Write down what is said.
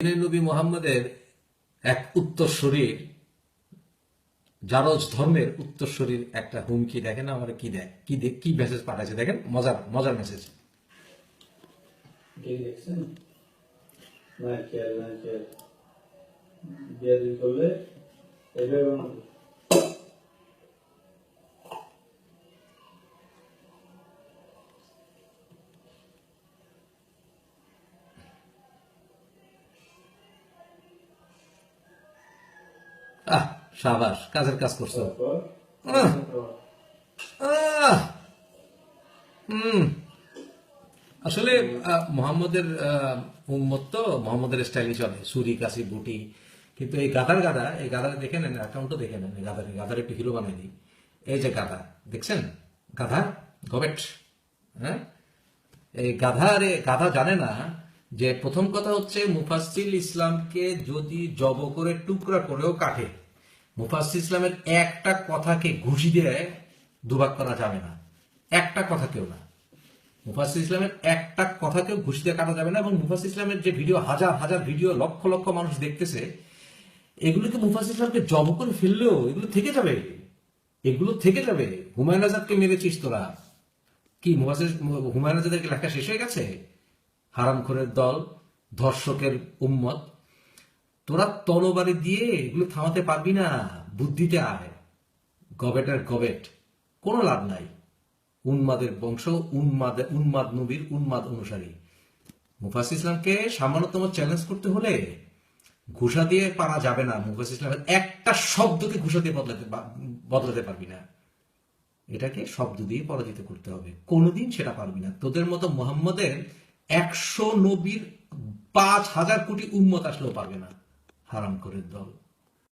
নবী মোহাম্মদের এক উত্তরস্বরীর জারজ ধর্মের উত্তরস্বরীর একটা হুমকি দেখেন আমার কি দেখ কি দেখ, কি মেসেজ পাঠাইছে দেখেন, মজার মজার মেসেজ না খেয়াল না খেয়াল করলে সাবাস কাজের কাজ করছ। হুম। আসলে মোহাম্মদের উম্মত তো মোহাম্মদের স্টাইলে চলে। সুরি কাশি বুটি। কিন্তু এই গাদার গাদা এই গাদার দেখে নেন অ্যাকাউন্টও দেখে নেন গাদার গাদার একটু হিরো বানিয়ে দিই। এই যে গাদা দেখছেন? গাধা গবেট হ্যাঁ? এই গাধা রে গাধা জানে না যে প্রথম কথা হচ্ছে মুফাসিল ইসলামকে যদি জব করে টুকরা করেও কাটে। মুফাসিল ইসলামের একটা কথাকে ঘুষি দিয়ে দুভাগ করা যাবে না। একটা কথা কেউ না। মুফাসিল ইসলামের একটা কথাকেও ঘুষি দিয়ে কাটা যাবে না এবং মুফাসিল ইসলামের যে ভিডিও, হাজার হাজার ভিডিও, লক্ষ লক্ষ মানুষ দেখতেছে, এগুলোকে মুফাসিল ইসলামকে জব করে ফেললেও এগুলো থেকে যাবে। এগুলো থেকে যাবে। হুমায়ুন আজাদকে মেরেছিস তোরা। কি মুফাসির হুমায়ুন আজাদের লেখা শেষ হয়ে গেছে? হারামখোরের দল, ধর্ষকের উম্মত। তোরা তরবারি দিয়ে এগুলো থামাতে পারবি না, বুদ্ধিতে আয়। গবেটের গবেট, কোনো লাভ নাই। উন্মাদের বংশ, উন্মাদ উন্মাদ নবীর উন্মাদ অনুসারী। মুফাস ইসলামকে সামান্যতম চ্যালেঞ্জ করতে হলে ঘুষা দিয়ে পারা যাবে না। মুফাস ইসলামের একটা শব্দকে ঘুষা দিয়ে বদলাতে বদলাতে পারবি না। এটাকে শব্দ দিয়ে পরাজিত করতে হবে। কোনোদিন সেটা পারবি না। তোদের মতো মোহাম্মদের একশো নবীর পাঁচ হাজার কোটি উম্মত আসলেও পারবে না। হারাম করে দল